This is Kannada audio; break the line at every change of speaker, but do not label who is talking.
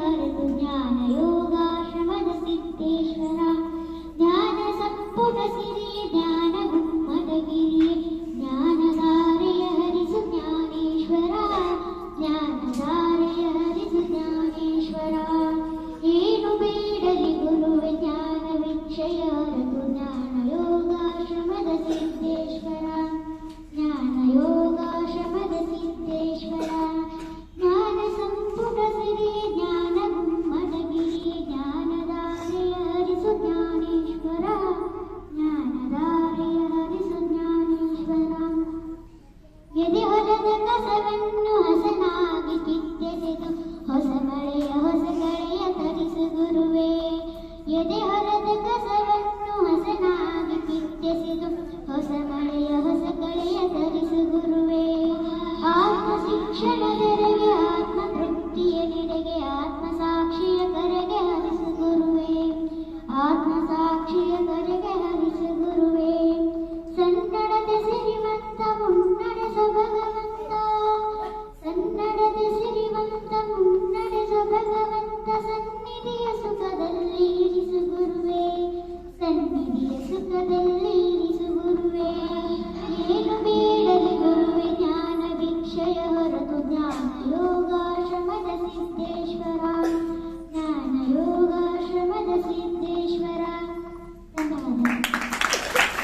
हरतु ज्ञानयोगाश्रमदसिद्धेश्वरा ज्ञानसम्पुडसिरे ज्ञानबुमदगिरि ज्ञानदारय हरिसु ज्ञानेश्वरा ज्ञानदारय हरिसु ज्ञानेश्वरा एणु मेडति गुरु ज्ञानवृक्षयरतु ज्ञानयोगाश्रमदसिद्धेश्वरा ಹೊಲದ ಕಸವನ್ನು ಹಸನಾಗಿ ಕಿತ್ತೆಸೆದು ಹೊಸ ಮಳೆಯ, ಹೊಸ ಕಳೆಯ ತರಿಸು ಗುರುವೇ. ಎದೆ ಹೊರದ ಕಸವನ್ನು ಆತ್ಮ ಶಿಕ್ಷಣದೆಡೆಗೆ ಏನು ಬೇಡದೆ ಬರುವೆ ಜ್ಞಾನ ಭಿಕ್ಷೆಯ ಹೊರತು ಜ್ಞಾನ